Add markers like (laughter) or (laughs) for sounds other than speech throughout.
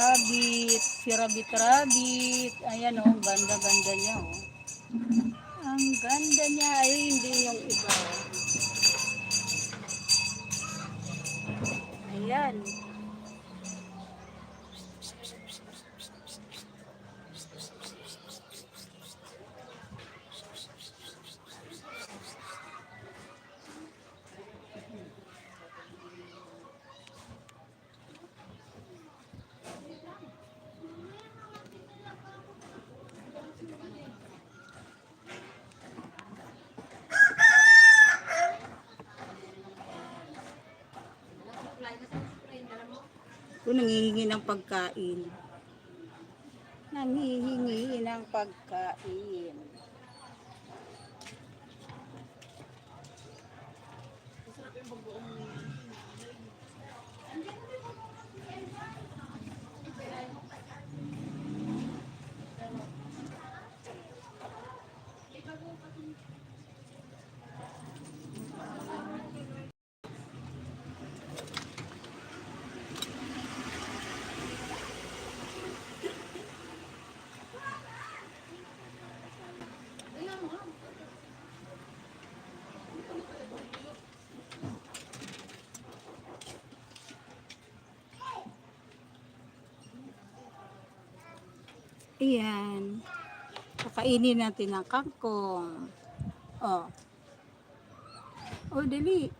rabbit, si rabbit rabbit. Ayan oh, ganda-ganda niya oh. Ang ganda niya ay hindi yung iba oh. Ayan. Kung nangihingi ng pagkain. Nangihingi ng pagkain. Ayan. Kakainin natin ang kangkong. Oh. Oh, dali.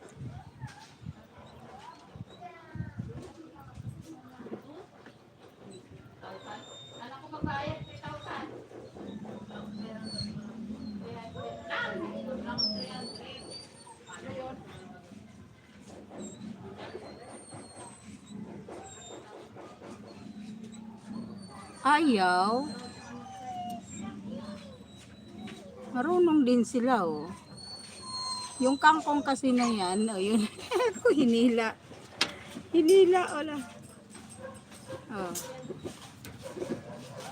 Ayaw. Marunong din sila, oh. Yung kangkong kasi na yan, oh, yun. (laughs) Hinila. Hinila, wala. Oh.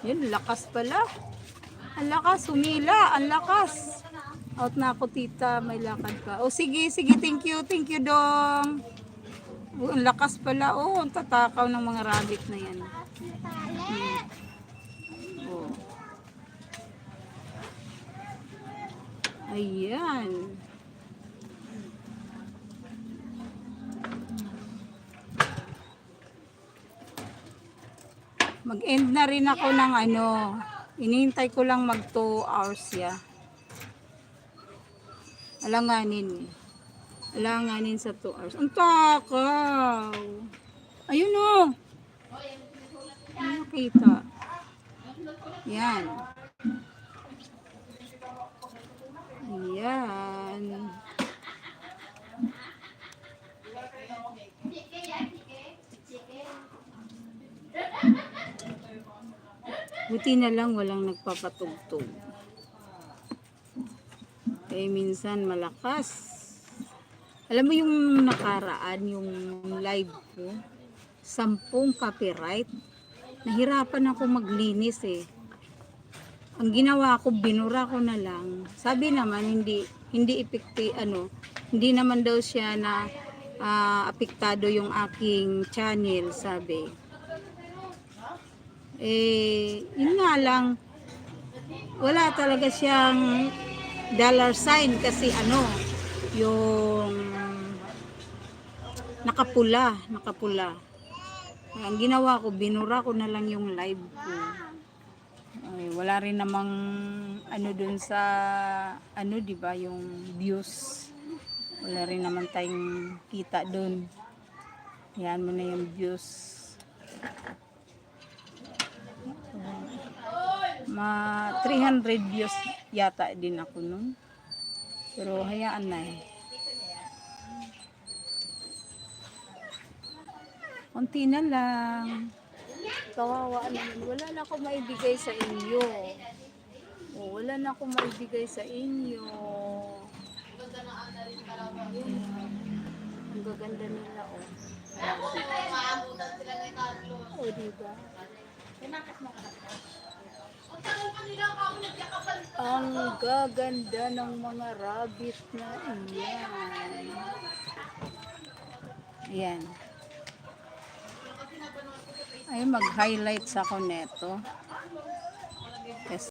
Yun, lakas pala. Ang lakas, humila, ang lakas. Out na ako, tita. May lakad ka. Oh, sige, sige. Thank you, thank you, dong. Ang lakas pala. Oh, ang tatakaw ng mga rabbit na yan. Hmm. Oh. Ayan. Mag-end na rin ako ng ano. Inihintay ko lang mag 2 hours ya. Alanganin. Alanganin sa 2 hours. Ang takaw. Ayun o. Ano nakita? Yan. Yan. Buti na lang walang nagpapatugtog. Kaya minsan malakas. Alam mo yung nakaraan, yung live ko, sampung copyright. Nahirapan ako maglinis eh. Ang ginawa ko, binura ko na lang. Sabi naman, hindi, hindi epekti, ano, hindi naman daw siya na ah, apektado yung aking channel, sabi. Eh, yun nga lang, wala talaga siyang dollar sign kasi ano, yung nakapula, nakapula. Ang ginawa ko, binura ko na lang yung live ko. Ay, wala rin namang ano dun sa ano 'di ba yung views. Wala rin naman tayong kita dun. Yan mo na yung views. Ma 300 views yata din ako nun. Pero hayaan na eh. Konti na lang. Kawawa naman. Wala na ako maibigay sa inyo. Oh, wala na ako maibigay sa inyo. Ayan. Ang gaganda nila, oh. Oh, diba? Ang gaganda ng mga rabbit na iyan. Ayan. Ay, mag-highlights ako neto.